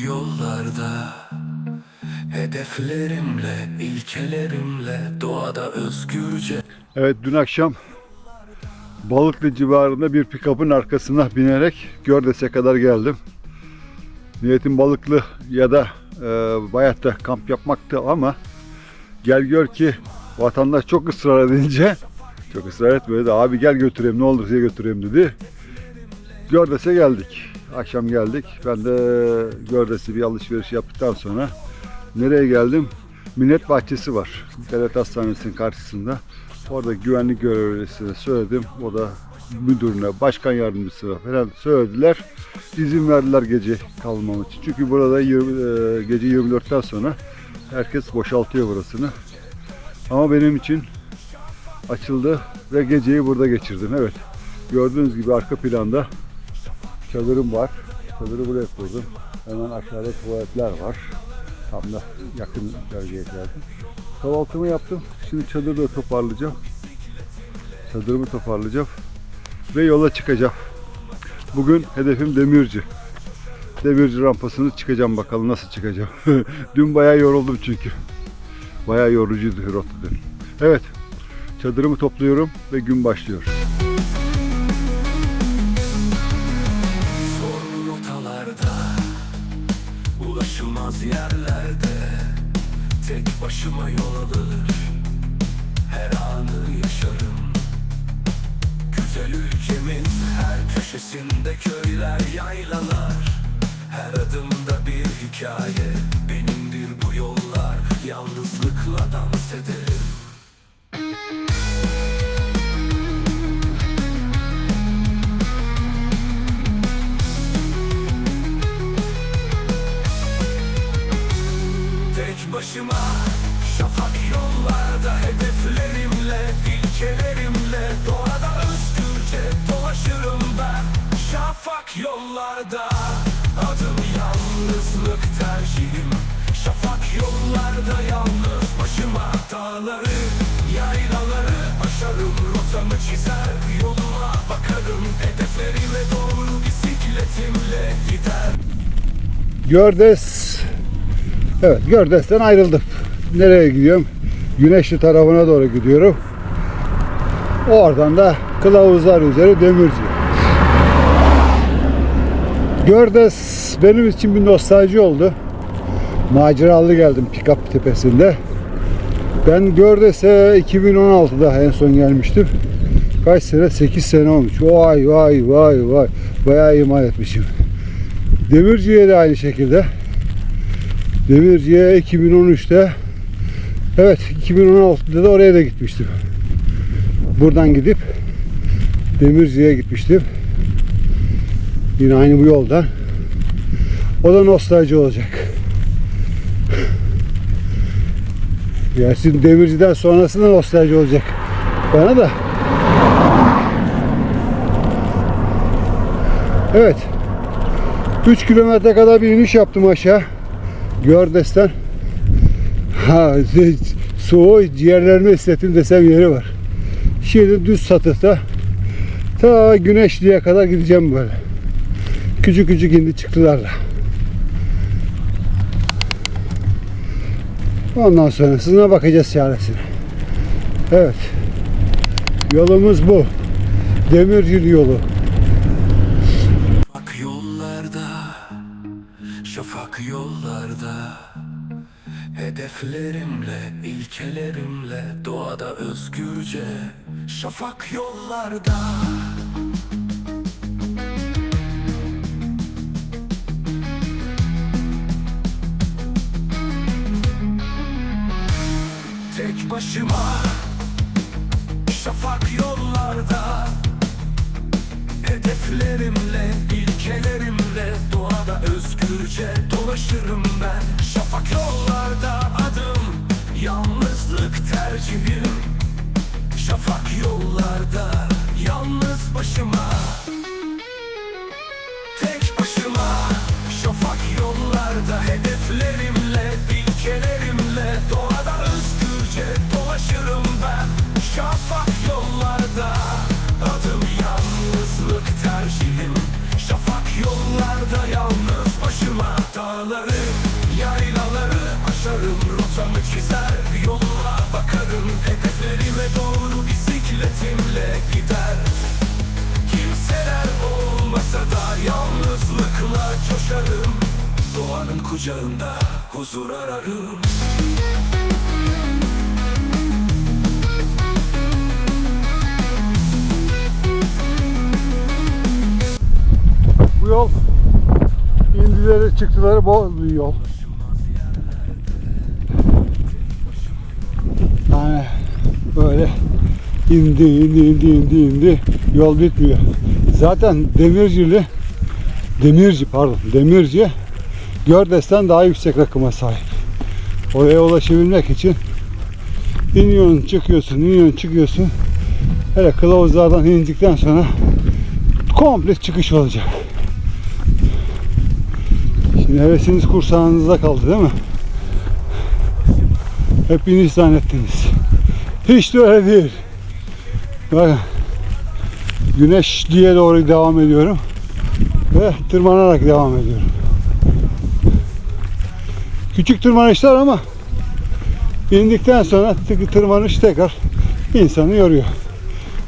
Yollarda Hedeflerimle, ilkelerimle Doğada özgürce Evet dün akşam Balıklı civarında bir pikapın arkasına binerek Gördes'e kadar geldim. Niyetim Balıklı ya da e, Bayat'ta kamp yapmaktı ama gel gör ki vatandaş çok ısrar edince çok ısrar etmedi de abi gel götüreyim ne olur size götüreyim dedi. Gördes'e geldik. Akşam geldik. Ben de Gördes'e bir alışveriş yaptıktan sonra nereye geldim? Millet bahçesi var. Devlet Hastanesi'nin karşısında. Orada güvenlik görevlisine söyledim. O da müdürüne, başkan yardımcısına falan söylediler. İzin verdiler gece kalmam için. Çünkü burada 20, e, gece 24'ten sonra herkes boşaltıyor burasını. Ama benim için açıldı ve geceyi burada geçirdim. Evet. Gördüğünüz gibi arka planda çadırım var. Çadırı buraya kurdum. Hemen aşağıda tuvaletler var. Tam da yakın bölgeye geldim. Kahvaltımı yaptım. Şimdi çadırı da toparlayacağım. Çadırımı toparlayacağım. Ve yola çıkacağım. Bugün hedefim Demirci. Demirci rampasını çıkacağım bakalım nasıl çıkacağım. dün bayağı yoruldum çünkü. Bayağı yorucuydu rota dün. Evet. Çadırımı topluyorum ve gün başlıyor. Tek başıma yol alır. Her anı yaşarım. Güzel ülkemin her köşesinde köyler, yaylalar. Her adımda bir hikaye Benimdir bu yollar. Yalnızlıkla tercihim Şafak yollarda yalnız başıma Dağları, yaylaları aşarım Rotamı çizer, yoluma bakarım Hedeflerime doğru bisikletimle gider Gördes. Evet Gördes'ten ayrıldım. Nereye gidiyorum? Güneşli tarafına doğru gidiyorum. Oradan da kılavuzlar üzeri demirci. Gördes benim için bir nostalji oldu. Maceralı geldim Pikap tepesinde. Ben Gördes'e 2016'da en son gelmiştim. Kaç sene? 8 sene olmuş. Vay vay vay vay. Bayağı imal etmişim. Demirci'ye de aynı şekilde. Demirci'ye 2013'te evet 2016'da da oraya da gitmiştim. Buradan gidip Demirci'ye gitmiştim. Yine aynı bu yoldan. O da nostalji olacak. Gerçi Demirci'den sonrası da nostalji olacak. Bana da. Evet. 3 kilometre kadar bir iniş yaptım aşağı. Gördes'ten. Ha, soğuğu ciğerlerime hissettim desem yeri var. Şimdi düz satıkta ta Güneşli'ye kadar gideceğim böyle. Küçük küçük indi çıktılarla. Ondan sonrasına bakacağız çaresine. Evet. Yolumuz bu. Demircil yolu. Şafak yollarda, şafak yollarda Hedeflerimle, ilkelerimle Doğada özgürce Şafak yollarda başıma. Şafak yollarda Hedeflerimle, ilkelerimle Doğada özgürce dolaşırım ben. Şafak yollarda adım Yalnızlık tercihim. Şafak yollarda Yalnız başıma. Tek başıma. Şafak yollarda Hedeflerimle, ilkelerimle Şafak yollarda Adım yalnızlık tercihim. Şafak yollarda yalnız başıma Dağlar Yaylaları aşarım. Rotamı çizer Yoluna bakarım. Hedeflerime doğru bisikletimle gider. Kimseler olmasa da yalnızlıkla coşarım. Doğanın kucağında huzur ararım Bu yol indileri çıktıları bol bir yol. Yani böyle indi indi indi indi indi yol bitmiyor. Zaten Demircili Demirci pardon Demirci Gördes'ten daha yüksek rakıma sahip. Oraya ulaşabilmek için iniyorsun çıkıyorsun iniyorsun çıkıyorsun. Hele kılavuzlardan indikten sonra komple çıkış olacak. Şimdi hevesiniz kursağınızda kaldı değil mi? Hep iniş zannettiniz. Hiç de öyle değil. Bakın. Güneş diye doğru devam ediyorum. Ve tırmanarak devam ediyorum. Küçük tırmanışlar ama indikten sonra tırmanış tekrar insanı yoruyor.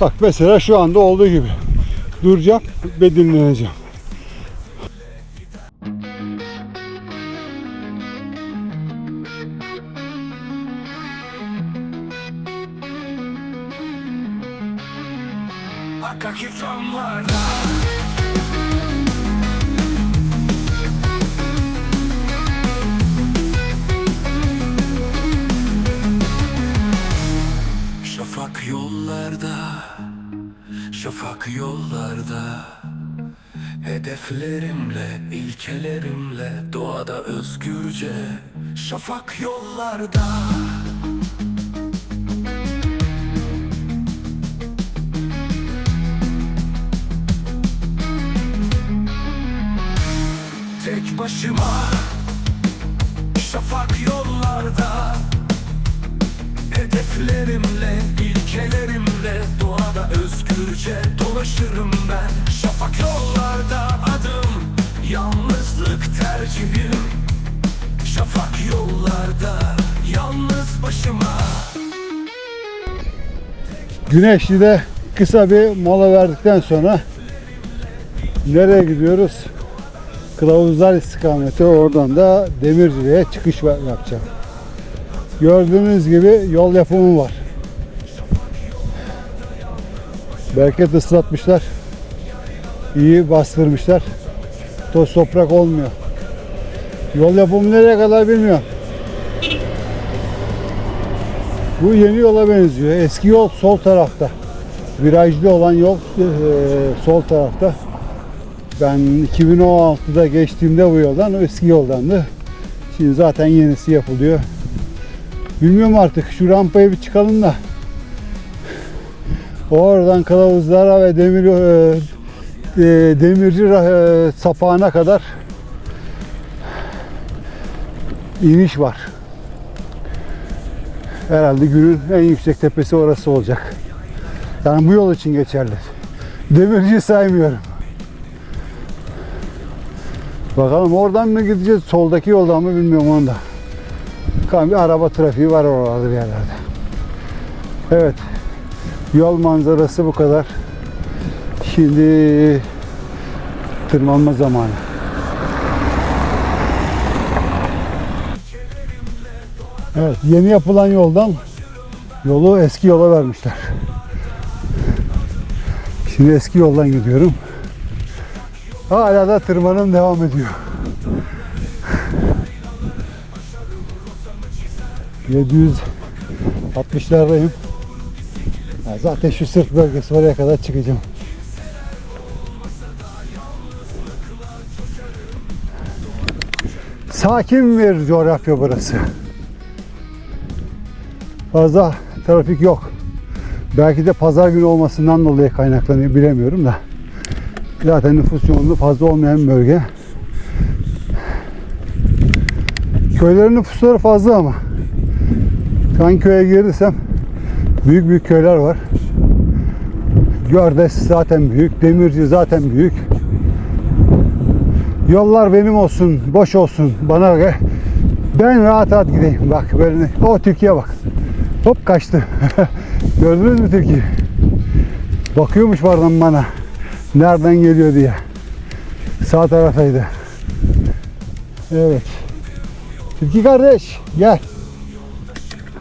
Bak mesela şu anda olduğu gibi. Duracağım ve dinleneceğim. Özgürce Şafak yollarda. Tek başıma Şafak yollarda. Hedeflerimle, ilkelerimle Doğada özgürce dolaşırım ben. Şafak yollarda adım Yalnızlık tercihim Şafak yollarda Yalnız başıma Güneşli'de kısa bir mola verdikten sonra nereye gidiyoruz? Kılavuzlar istikameti oradan da Demirci'ye çıkış yapacağım. Gördüğünüz gibi yol yapımı var. Bereket ıslatmışlar. İyi bastırmışlar. Toz toprak olmuyor. Yol yapımı nereye kadar bilmiyorum. Bu yeni yola benziyor. Eski yol sol tarafta. Virajlı olan yol e, sol tarafta. Ben 2016'da geçtiğimde bu yoldan eski yoldandı. Şimdi zaten yenisi yapılıyor. Bilmiyorum artık şu rampaya bir çıkalım da. Oradan kılavuzlara ve demir e, e, demirci e, sapağına kadar iniş var. Herhalde günün en yüksek tepesi orası olacak. Yani bu yol için geçerli. Demirci saymıyorum. Bakalım oradan mı gideceğiz, soldaki yoldan mı bilmiyorum onu da. Bakalım bir araba trafiği var oralarda bir yerlerde. Evet. Yol manzarası bu kadar. Şimdi tırmanma zamanı. Evet, yeni yapılan yoldan yolu eski yola vermişler. Şimdi eski yoldan gidiyorum. Hala da tırmanım devam ediyor. 760'lardayım. Ya zaten şu sırt bölgesi oraya kadar çıkacağım. Sakin bir coğrafya burası. Fazla trafik yok. Belki de pazar günü olmasından dolayı kaynaklanıyor bilemiyorum da. Zaten nüfus yoğunluğu fazla olmayan bir bölge. Köylerin nüfusları fazla ama. Şu an köye gelirsem büyük büyük köyler var. Gördes zaten büyük, Demirci zaten büyük. Yollar benim olsun, boş olsun, bana Ben rahat rahat gideyim. Bak böyle. O tilkiye bak. Hop kaçtı. Gördünüz mü tilkiyi? Bakıyormuş pardon bana. Nereden geliyor diye. Sağ taraftaydı. Evet. Tilki kardeş gel.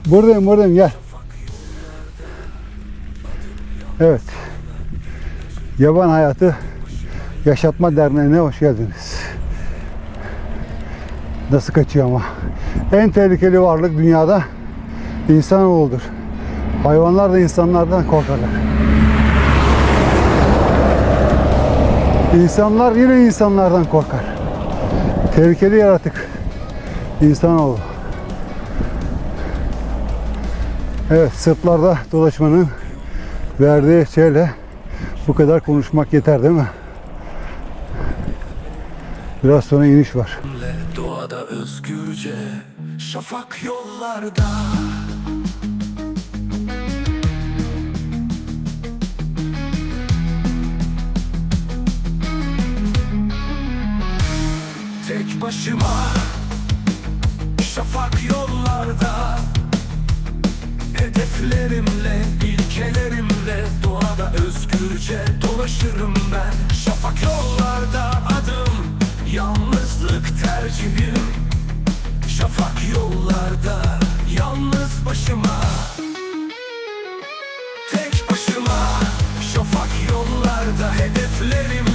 Buradayım buradayım gel. Evet. Yaban Hayatı Yaşatma Derneği'ne hoş geldiniz. Nasıl kaçıyor ama. En tehlikeli varlık dünyada insanoğludur. Hayvanlar da insanlardan korkarlar. İnsanlar yine insanlardan korkar. Tehlikeli yaratık. İnsanoğlu. Evet sırtlarda dolaşmanın verdiği şeyle bu kadar konuşmak yeter değil mi? Biraz sonra iniş var. Doğada özgürce Şafak yollarda başıma. Şafak yollarda Hedeflerimle, ilkelerimle Doğada özgürce dolaşırım ben. Şafak yollarda adım Yalnızlık tercihim. Şafak yollarda Yalnız başıma. Tek başıma Şafak yollarda Hedeflerimle,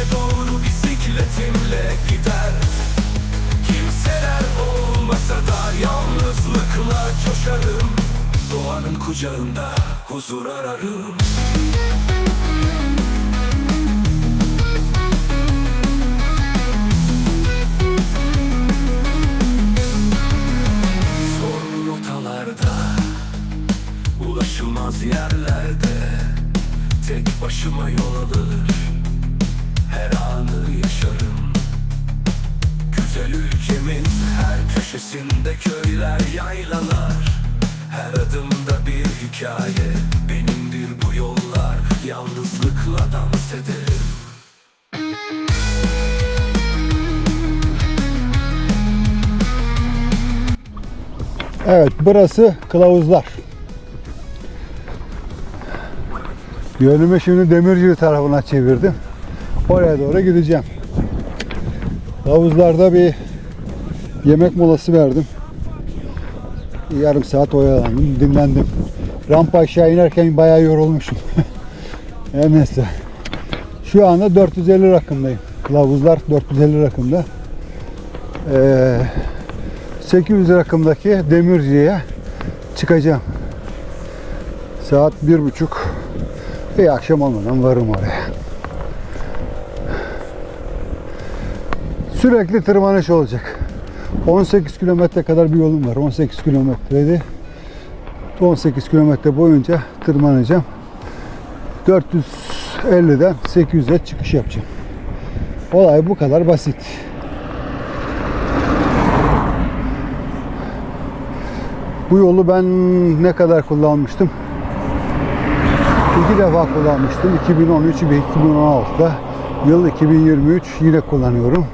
Hedeflerime doğru bisikletimle gider. Kimseler olmasa da yalnızlıkla coşarım. Doğanın kucağında huzur ararım burası kılavuzlar. Yönümü şimdi Demirci tarafına çevirdim. Oraya doğru gideceğim. Kılavuzlarda bir yemek molası verdim. Yarım saat oyalandım, dinlendim. Rampa aşağı inerken bayağı yorulmuşum. Neyse. Şu anda 450 rakımdayım. Kılavuzlar 450 rakımda. Ee, 800 rakımdaki Demirci'ye çıkacağım. Saat bir buçuk. Bir akşam olmadan varım oraya. Sürekli tırmanış olacak. 18 kilometre kadar bir yolum var. 18 kilometreydi. 18 kilometre boyunca tırmanacağım. 450'den 800'e çıkış yapacağım. Olay bu kadar basit. Bu yolu ben ne kadar kullanmıştım? İki defa kullanmıştım. 2013 ve 2016'da. Yıl 2023 yine kullanıyorum.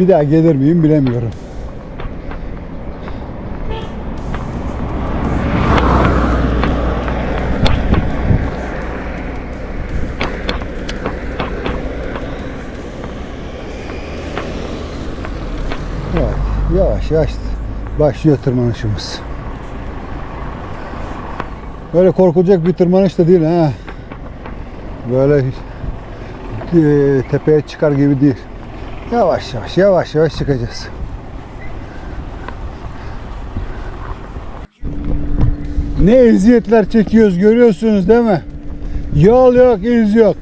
Bir daha gelir miyim bilemiyorum. Evet, yavaş yavaş başlıyor tırmanışımız. Böyle korkulacak bir tırmanış da değil ha. Böyle e, tepeye çıkar gibi değil. Yavaş yavaş yavaş yavaş çıkacağız. Ne eziyetler çekiyoruz görüyorsunuz değil mi? Yol yok, iz yok.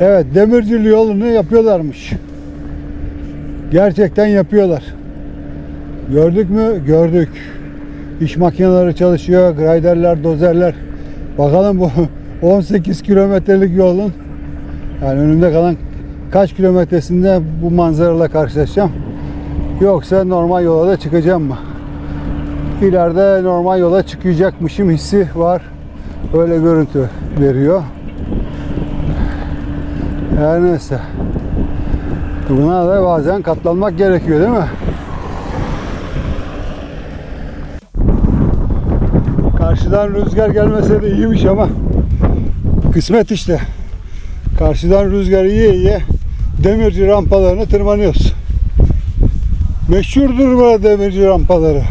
Evet, demircili yolunu yapıyorlarmış. Gerçekten yapıyorlar. Gördük mü? Gördük. İş makineleri çalışıyor, graderler, dozerler. Bakalım bu 18 kilometrelik yolun yani önümde kalan kaç kilometresinde bu manzarayla karşılaşacağım. Yoksa normal yola da çıkacağım mı? İleride normal yola çıkacakmışım hissi var. Öyle görüntü veriyor. Her neyse. Buna da bazen katlanmak gerekiyor değil mi? Karşıdan rüzgar gelmese de iyiymiş ama kısmet işte. Karşıdan rüzgar yiye yiye demirci rampalarını tırmanıyoruz. Meşhurdur böyle demirci rampaları.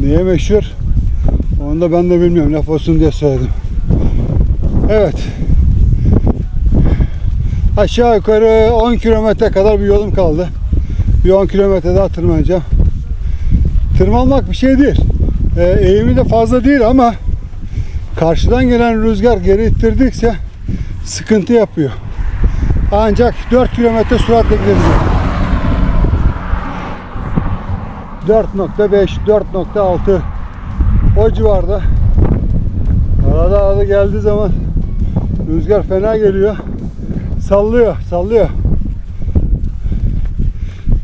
Niye meşhur? Onu da ben de bilmiyorum. Laf olsun diye söyledim. Evet. Aşağı yukarı 10 kilometre kadar bir yolum kaldı. Bir 10 kilometre daha tırmanacağım. Tırmanmak bir şey değil. Ee, eğimi de fazla değil ama karşıdan gelen rüzgar geri ittirdikçe sıkıntı yapıyor. Ancak 4 kilometre süratle gideriz. 4.5, 4.6 o civarda. Arada arada geldiği zaman rüzgar fena geliyor. Sallıyor, sallıyor.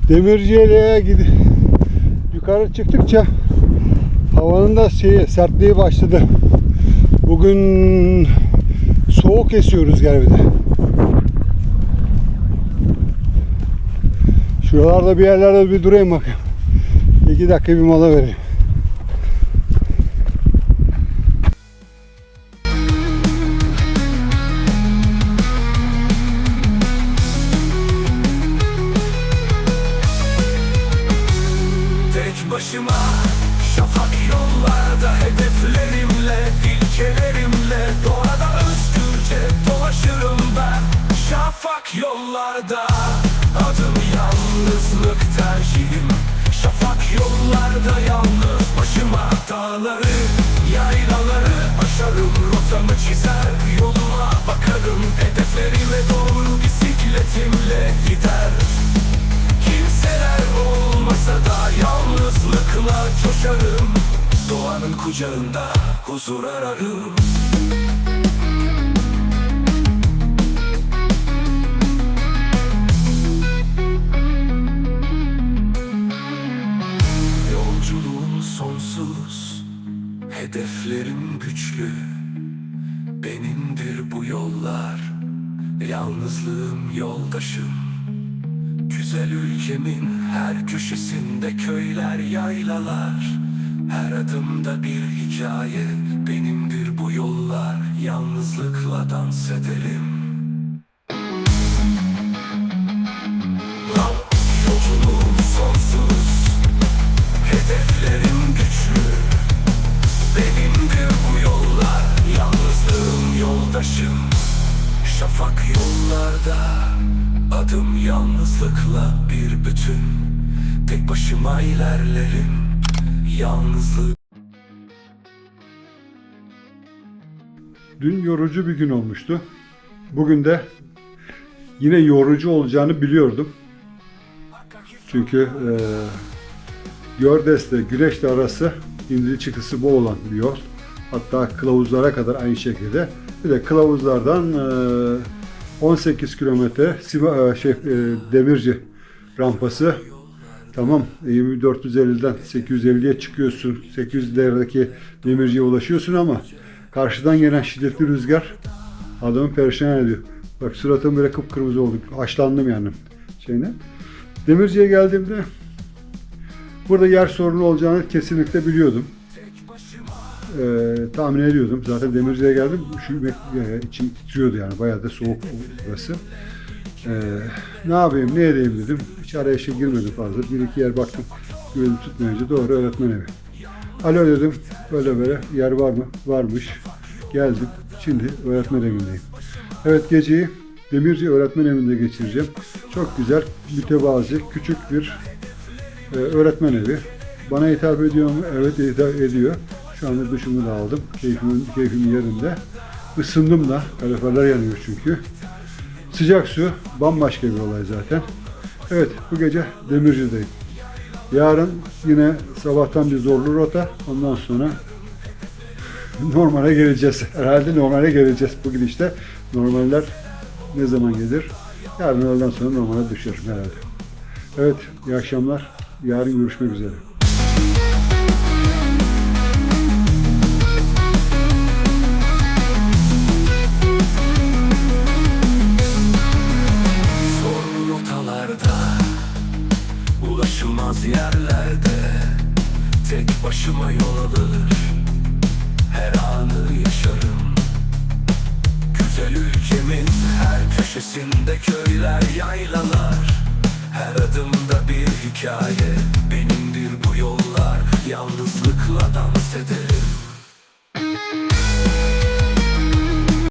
Demirciyeli'ye gidi yukarı çıktıkça havanın da şeyi, sertliği başladı. Bugün soğuk esiyor rüzgar. Şuralarda bir yerlerde bir durayım bakayım. İki dakika bir mola vereyim. Yollarda. Adım yalnızlık tercihim. Şafak yollarda yalnız başıma. Dağları yaylaları aşarım. Rotamı çizer yoluma bakarım. Hedeflerime doğru bisikletimle gider. Kimseler olmasa da yalnızlıkla coşarım. Doğanın kucağında huzur ararım Hedeflerim güçlü Benimdir bu yollar. Yalnızlığım yoldaşım Güzel ülkemin her köşesinde köyler, yaylalar. Her adımda bir hikaye Benimdir bu yollar. Yalnızlıkla dans ederim ilerlerim Yalnızlık Dün yorucu bir gün olmuştu. Bugün de yine yorucu olacağını biliyordum. Çünkü e, Gördes'le Güneş'le arası indiri çıkısı bol olan bir yol. Hatta kılavuzlara kadar aynı şekilde. Bir de kılavuzlardan e, 18 kilometre e, şey, e, Demirci rampası. Tamam 2450'den 850'ye çıkıyorsun. 800'lerdeki demirciye ulaşıyorsun ama karşıdan gelen şiddetli rüzgar adamı perişan ediyor. Bak suratım böyle kıpkırmızı oldu. Haşlandım yani şeyine. Demirciye geldiğimde burada yer sorunu olacağını kesinlikle biliyordum. Ee, tahmin ediyordum. Zaten Demirci'ye geldim. Şu e, içim titriyordu yani. Bayağı da soğuk burası. Ee, ne yapayım, ne edeyim dedim. Hiç arayışa girmedim fazla. Bir iki yer baktım. Güvenim tutmayınca doğru öğretmen evi. Alo dedim. Böyle böyle yer var mı? Varmış. Geldim. Şimdi öğretmen evindeyim. Evet geceyi Demirci öğretmen evinde geçireceğim. Çok güzel, mütevazi, küçük bir e, öğretmen evi. Bana hitap ediyor mu? Evet hitap ediyor. Şu anda duşumu da aldım. Keyfim, keyfim yerinde. Isındım da. Kaloriferler yanıyor çünkü. Sıcak su bambaşka bir olay zaten. Evet bu gece Demirci'deyim. Yarın yine sabahtan bir zorlu rota. Ondan sonra normale geleceğiz. Herhalde normale geleceğiz bu gidişte. Normaller ne zaman gelir? Yarın öğleden sonra normale düşer herhalde. Evet, iyi akşamlar. Yarın görüşmek üzere. Başıma yol alır. Her anı yaşarım. Güzel ülkemin her köşesinde köyler, yaylalar. Her adımda bir hikaye Benimdir bu yollar. Yalnızlıkla dans ederim